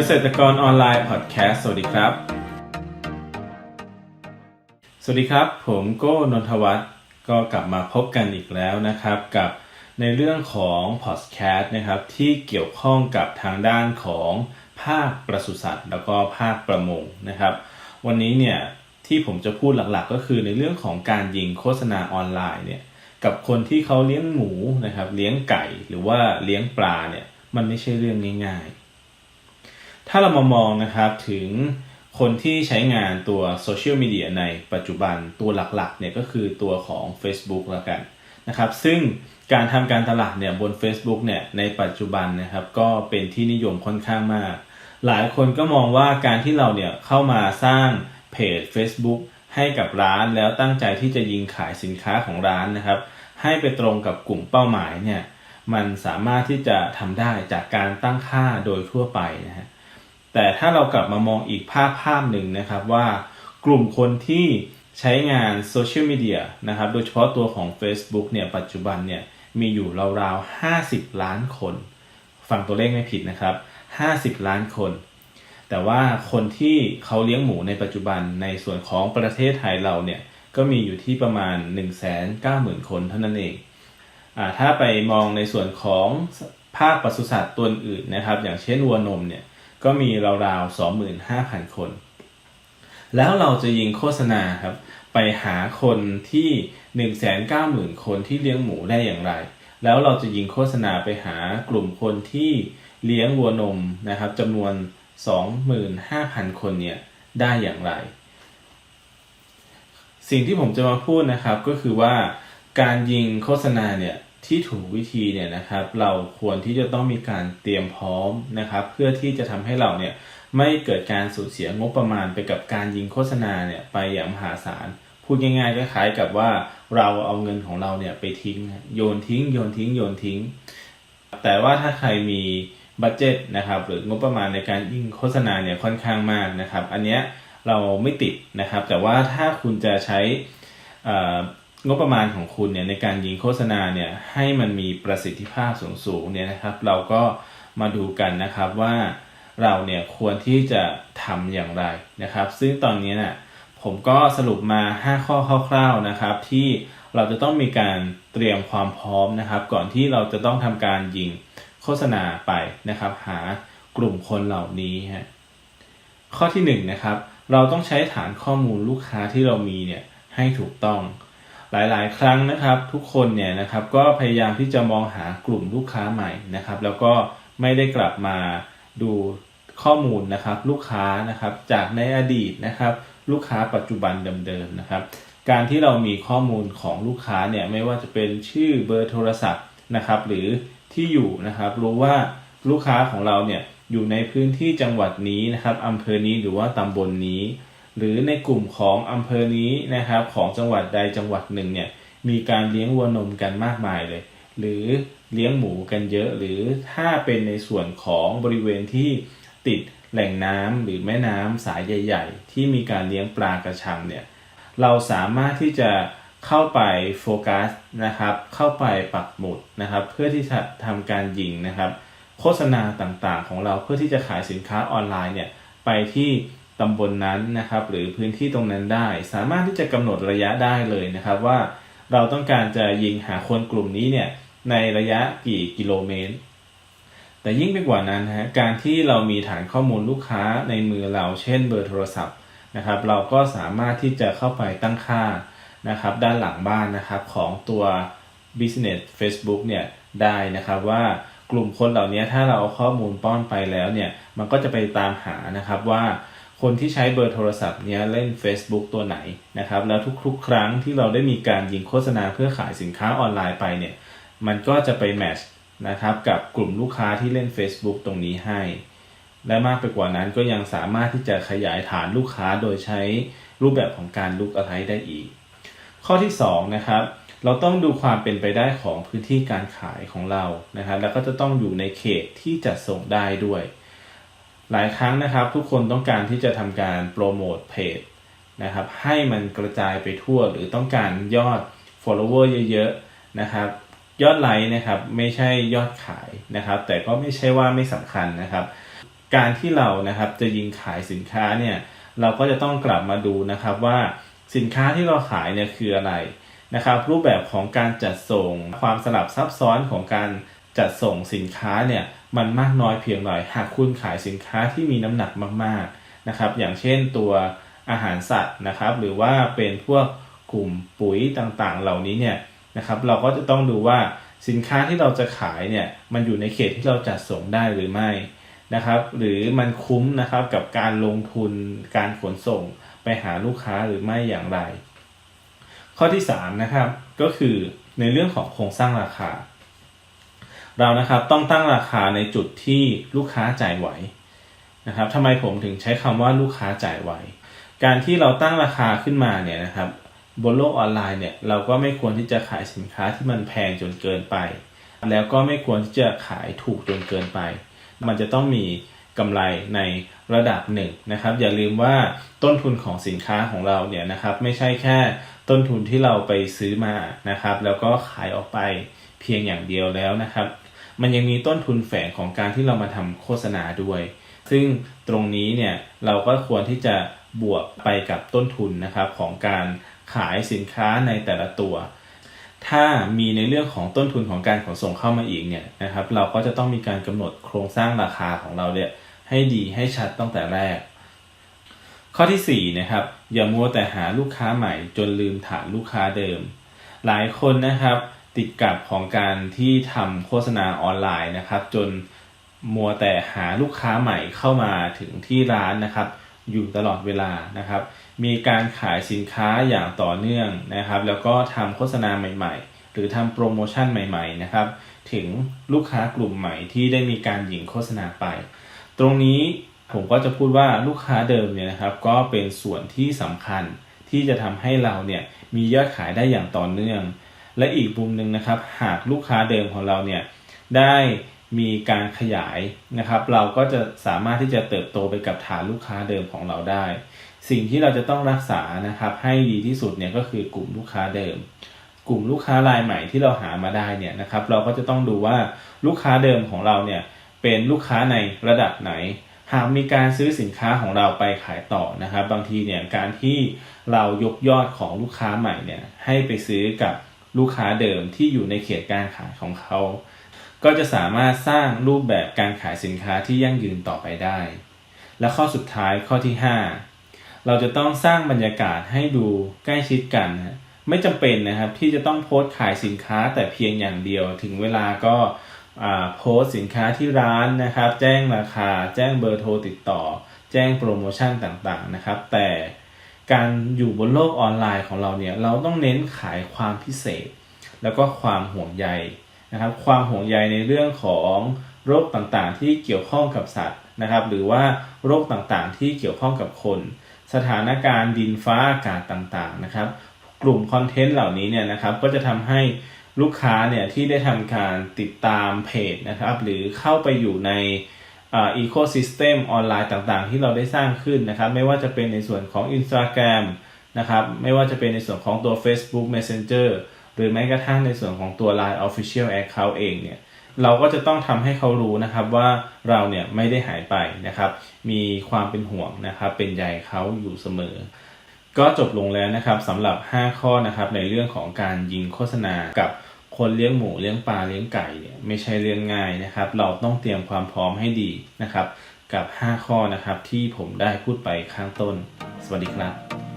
เกษตรกรออนไลน์พอดแคสต์สวัสดีครับ สวัสดีครับ ผมโก้นนทวัฒน์ก็กลับมาพบกันอีกแล้วนะครับกับในเรื่องของพอดแคสต์นะครับที่เกี่ยวข้องกับทางด้านของภาคปศุสัตว์แล้วก็ภาคประมงนะครับ วันนี้เนี่ยที่ผมจะพูดหลักๆ ก็คือในเรื่องของการยิงโฆษณาออนไลน์เนี่ยกับคนที่เขาเลี้ยงหมูนะครับเลี้ยงไก่หรือว่าเลี้ยงปลาเนี่ยมันไม่ใช่เรื่องง่ายๆ ถ้าเรามามองนะครับถึงคนที่ใช้งานตัวโซเชียลมีเดียในปัจจุบันตัวหลักๆเนี่ยก็คือตัวของ Facebook แล้วกันนะครับซึ่งการทำการตลาดเนี่ยบน Facebook เนี่ยในปัจจุบันนะครับก็เป็นที่นิยมค่อนข้างมาก หลายคนก็มองว่าการที่เราเนี่ยเข้ามาสร้างเพจ Facebook ให้กับร้านแล้วตั้งใจที่จะยิงขายสินค้าของร้านนะครับ ให้ไปตรงกับกลุ่มเป้าหมายเนี่ยมันสามารถที่จะทำได้จากการตั้งค่าโดยทั่วไปนะฮะ แต่ถ้าเรากลับมามองอีกภาพภาพหนึ่งนะครับว่ากลุ่มคนที่ใช้งานโซเชียลมีเดียนะครับโดยเฉพาะตัวของ Facebook เนี่ยปัจจุบันเนี่ยมีอยู่ราวๆ 50 ล้านคน ฟังตัวเลขไม่ผิดนะครับ 50 ล้านคน แต่ว่าคนที่เขาเลี้ยงหมูในปัจจุบันในส่วนของประเทศไทยเราเนี่ยก็มีอยู่ที่ประมาณ 190,000 คนเท่านั้นเองอถ้าไปมองในส่วนของภาคปศุสัตว์ตัวอื่นนะครับ อย่างเช่นวัวนมเนี่ย ก็มีราวๆ25,000คน แล้วเราจะยิงโฆษณาครับ ไปหาคนที่190,000คนที่เลี้ยงหมูได้อย่างไร แล้วเราจะยิงโฆษณาไปหากลุ่มคนที่เลี้ยงวัวนมนะครับจำนวน 25,000 คนเนี่ยได้อย่างไร สิ่งที่ผมจะมาพูดนะครับก็คือว่าการยิงโฆษณาเนี่ย ที่ถูกวิธีเนี่ยนะครับ เราควรที่จะต้องมีการเตรียมพร้อมนะครับ เพื่อที่จะทำให้เราเนี่ยไม่เกิดการสูญเสียงบประมาณไปกับการยิงโฆษณาเนี่ยไปอย่างมหาศาลพูดง่ายๆคล้ายๆกับว่าเราเอาเงินของเราเนี่ยไปทิ้ง โยนทิ้ง โยนทิ้ง โยนทิ้ง แต่ว่าถ้าใครมีบัตเจตนะครับหรืองบประมาณในการยิงโฆษณาเนี่ยค่อนข้างมากนะครับ อันเนี้ยเราไม่ติดนะครับ แต่ว่าถ้าคุณจะใช้ งบประมาณของคุณเนี่ยในการยิงโฆษณาเนี่ยให้มันมีประสิทธิภาพสูงๆเนี่ยนะครับ เราก็มาดูกันนะครับว่าเราเนี่ยควรที่จะทำอย่างไรนะครับ ซึ่งตอนนี้นะ่ะผมก็สรุปมา 5 ข้อคร่าวๆนะครับ ที่เราจะต้องมีการเตรียมความพร้อมนะครับ ก่อนที่เราจะต้องทำการยิงโฆษณาไปนะครับ หากลุ่มคนเหล่านี้ฮะข้อที่1นนะครับเราต้องใช้ฐานข้อมูลลูกค้าที่เรามีเนี่ยให้ถูกต้อง หลายๆ ครั้งนะครับทุกคนเนี่ยนะครับก็พยายามที่จะมองหากลุ่มลูกค้าใหม่นะครับ แล้วก็ไม่ได้กลับมาดูข้อมูลนะครับลูกค้านะครับจากในอดีตนะครับ ลูกค้าปัจจุบันเดิมๆนะครับ การที่เรามีข้อมูลของลูกค้าเนี่ยไม่ว่าจะเป็นชื่อเบอร์โทรศัพท์นะครับ หรือที่อยู่นะครับรู้ว่าลูกค้าของเราเนี่ยอยู่ในพื้นที่จังหวัดนี้นะครับอำเภอนี้หรือว่าตำบลนนี้ หรือในกลุ่มของอำเภอนี้นะครับ ของจังหวัดใดจังหวัดหนึ่งเนี่ยมีการเลี้ยงวัวนมกันมากมายเลย หรือเลี้ยงหมูกันเยอะ หรือถ้าเป็นในส่วนของบริเวณที่ติดแหล่งน้ำหรือแม่น้ำสายใหญ่ ๆ ที่มีการเลี้ยงปลากระชังเนี่ยเราสามารถที่จะเข้าไปโฟกัสนะครับ เข้าไปปักหมุดนะครับ เพื่อที่จะทำการยิงนะครับ โฆษณาต่างๆ ของเราเพื่อที่จะขายสินค้าออนไลน์เนี่ยไปที่ ตำบลนนั้นนะครับ หรือพื้นที่ตรงนั้นได้ สามารถที่จะกำหนดระยะได้เลยนะครับว่าเราต้องการจะยิงหาคนกลุ่มนี้เนี่ยในระยะกี่กิโลเมตร แต่ยิ่งไปกว่านั้นฮะการที่เรามีฐานข้อมูลลูกค้าในมือเราเช่นเบอร์โทรศัพท์นะครับ เราก็สามารถที่จะเข้าไปตั้งค่านะครับ ด้านหลังบ้านนะครับของตัว business Facebook เนี่ยได้นะครับว่ากลุ่มคนเหล่านี้ถ้าเราเอาข้อมูลป้อนไปแล้วเนี่ยมันก็จะไปตามหานะครับว่า คนที่ใช้เบอร์โทรศัพท์เนี้ยเล่น Facebook ตัวไหนนะครับ แล้วทุกๆ ครั้งที่เราได้มีการยิงโฆษณาเพื่อขายสินค้าออนไลน์ไปเนี่ย มันก็จะไปแมชนะครับกับกลุ่มลูกค้าที่เล่น Facebook ตรงนี้ให้ และมากไปกว่านั้นก็ยังสามารถที่จะขยายฐานลูกค้าโดยใช้รูปแบบของการลุกอะไรได้อีก ข้อที่2นะครับเราต้องดูความเป็นไปได้ของพื้นที่การขายของเรานะครับแล้วก็จะต้องอยู่ในเขตที่จะส่งได้ด้วย หลายครั้งนะครับ ทุกคนต้องการที่จะทำการโปรโมทเพจนะครับ ให้มันกระจายไปทั่วหรือต้องการยอด follower เยอะๆนะครับ ยอดไลค์นะครับไม่ใช่ยอดขายนะครับ แต่ก็ไม่ใช่ว่าไม่สำคัญนะครับ การที่เรานะครับจะยิงขายสินค้าเนี่ยเราก็จะต้องกลับมาดูนะครับว่าสินค้าที่เราขายเนี่ยคืออะไรนะครับ รูปแบบของการจัดส่งความสลับซับซ้อนของการ จัดส่งสินค้าเนี่ยมันมากน้อยเพียงไรหากคุณขายสินค้าที่มีน้ำหนักมากๆนะครับ อย่างเช่นตัวอาหารสัตว์นะครับ หรือว่าเป็นพวกกลุ่มปุ๋ยต่างๆ เหล่านี้เนี่ยนะครับเราก็จะต้องดูว่าสินค้าที่เราจะขายเนี่ยมันอยู่ในเขตที่เราจัดส่งได้หรือไม่นะครับหรือมันคุ้มนะครับกับการลงทุนการขนส่งไปหาลูกค้าหรือไม่อย่างไร ข้อที่3นะครับก็คือในเรื่องของโครงสร้างราคา เรานะครับต้องตั้งราคาในจุดที่ลูกค้าจ่ายไหวนะครับทำไมผมถึงใช้คำว่าลูกค้าจ่ายไหว การที่เราตั้งราคาขึ้นมาเนี่ยนะครับบนโลกออนไลน์เนี่ยเราก็ไม่ควรที่จะขายสินค้าที่มันแพงจนเกินไป แล้วก็ไม่ควรที่จะขายถูกจนเกินไป มันจะต้องมีกำไรในระดับหนึ่งนะครับ อย่าลืมว่าต้นทุนของสินค้าของเราเนี่ยนะครับ ไม่ใช่แค่ต้นทุนที่เราไปซื้อมานะครับ แล้วก็ขายออกไปเพียงอย่างเดียวแล้วนะครับ มันยังมีต้นทุนแฝงของการที่เรามาทำโฆษณาด้วย ซึ่งตรงนี้เนี่ยเราก็ควรที่จะบวกไปกับต้นทุนนะครับของการขายสินค้าในแต่ละตัว ถ้ามีในเรื่องของต้นทุนของการขนส่งเข้ามาอีกเนี่ยนะครับ เราก็จะต้องมีการกำหนดโครงสร้างราคาของเราเนี่ยให้ดีให้ชัดตั้งแต่แรก ข้อที่4นะครับอย่ามัวแต่หาลูกค้าใหม่จนลืมฐานลูกค้าเดิม หลายคนนะครับ ติดกับของการที่ทำโฆษณาออนไลน์นะครับ จนมัวแต่หาลูกค้าใหม่เข้ามาถึงที่ร้านนะครับ อยู่ตลอดเวลานะครับ มีการขายสินค้าอย่างต่อเนื่องนะครับ แล้วก็ทำโฆษณาใหม่ ๆ หรือทำโปรโมชั่นใหม่ ๆ นะครับ ถึงลูกค้ากลุ่มใหม่ที่ได้มีการหยิงโฆษณาไป ตรงนี้ผมก็จะพูดว่าลูกค้าเดิมเนี่ยนะครับ ก็เป็นส่วนที่สำคัญที่จะทำให้เราเนี่ยมียอดขายได้อย่างต่อเนื่อง และอีกมุมหนึ่งนะครับ หากลูกค้าเดิมของเราเนี่ยได้มีการขยายนะครับ เราก็จะสามารถที่จะเติบโตไปกับฐานลูกค้าเดิมของเราได้ สิ่งที่เราจะต้องรักษานะครับ ให้ดีที่สุดเนี่ยก็คือกลุ่มลูกค้าเดิม กลุ่มลูกค้ารายใหม่ที่เราหามาได้เนี่ยนะครับ เราก็จะต้องดูว่าลูกค้าเดิมของเราเนี่ยเป็นลูกค้าในระดับไหน หากมีการซื้อสินค้าของเราไปขายต่อนะครับ บางทีเนี่ยการที่เรายกยอดของลูกค้าใหม่เนี่ยให้ไปซื้อกับ ลูกค้าเดิมที่อยู่ในเขตการขายของเขา ก็จะสามารถสร้างรูปแบบการขายสินค้าที่ยั่งยืนต่อไปได้ และข้อสุดท้ายข้อที่ 5 เราจะต้องสร้างบรรยากาศให้ดูใกล้ชิดกันนะไม่จำเป็นนะครับที่จะต้องโพสต์ขายสินค้าแต่เพียงอย่างเดียว ถึงเวลาก็โพสต์สินค้าที่ร้านนะครับ แจ้งราคา แจ้งเบอร์โทรติดต่อ แจ้งโปรโมชั่นต่างๆนะครับ แต่ การอยู่บนโลกออนไลน์ของเราเนี่ยเราต้องเน้นขายความพิเศษ แล้วก็ความห่วงใยนะครับ ความห่วงใยในเรื่องของโรคต่างๆ ที่เกี่ยวข้องกับสัตว์นะครับ หรือว่าโรคต่างๆ ที่เกี่ยวข้องกับคน สถานการณ์ดินฟ้าอากาศต่างๆนะครับ กลุ่มคอนเทนต์เหล่านี้เนี่ยนะครับก็จะทำให้ลูกค้าเนี่ยที่ได้ทำการติดตามเพจนะครับ หรือเข้าไปอยู่ใน อีโคซิสเต็มออนไลน์ต่างๆ ที่เราได้สร้างขึ้นนะครับ ไม่ว่าจะเป็นในส่วนของ Instagram นะครับ ไม่ว่าจะเป็นในส่วนของตัว Facebook Messenger หรือแม้กระทั่งในส่วนของตัว Line Official Account เองเนี่ยเราก็จะต้องทำให้เขารู้นะครับว่าเราเนี่ยไม่ได้หายไปนะครับ มีความเป็นห่วงนะครับเป็นใยเขาอยู่เสมอ ก็จบลงแล้วนะครับสำหรับ 5 ข้อนะครับในเรื่องของการยิงโฆษณากับ คนเลี้ยงหมูเลี้ยงปลาเลี้ยงไก่เนี่ยไม่ใช่เรื่องง่ายนะครับ เราต้องเตรียมความพร้อมให้ดีนะครับ กับ 5 ข้อนะครับที่ผมได้พูดไปข้างต้น สวัสดีครับ